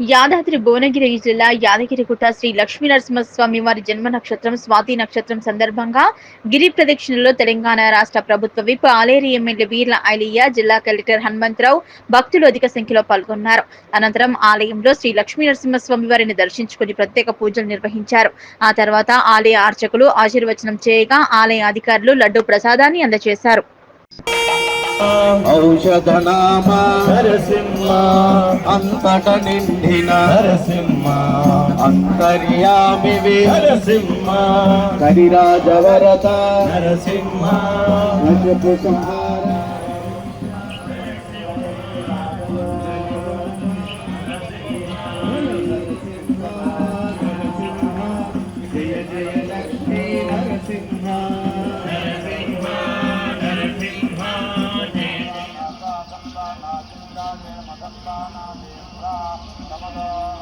యాదాద్రి భువనగిరి జిల్లా యాదగిరిగుట్ట శ్రీ లక్ష్మీ నరసింహస్వామి వారి జన్మ నక్షత్రం స్వాతి నక్షత్రం సందర్భంగా గిరి ప్రదక్షిణలో తెలంగాణ రాష్ట్ర ప్రభుత్వ విప్ ఆలేరి ఎమ్మెల్యే వీర్ల ఐలియా జిల్లా కలెక్టర్ హనుమంతరావు భక్తులు అధిక సంఖ్యలో పాల్గొన్నారు. అనంతరం ఆలయంలో శ్రీ లక్ష్మీ నరసింహస్వామి వారిని దర్శించుకుని ప్రత్యేక పూజలు నిర్వహించారు. ఆ తర్వాత ఆలయ అర్చకులు ఆశీర్వచనం చేయగా ఆలయ అధికారులు లడ్డు ప్రసాదాన్ని అందజేశారు. ఔషధనామ నరసింహ. అంతట నిండిన నరసింహ. అంతర్యామివి నరసింహ. కరిరాజవరత నరసింహ. నజపు సంహార జయ జయ वे मदल्लानादेव्रा नमदा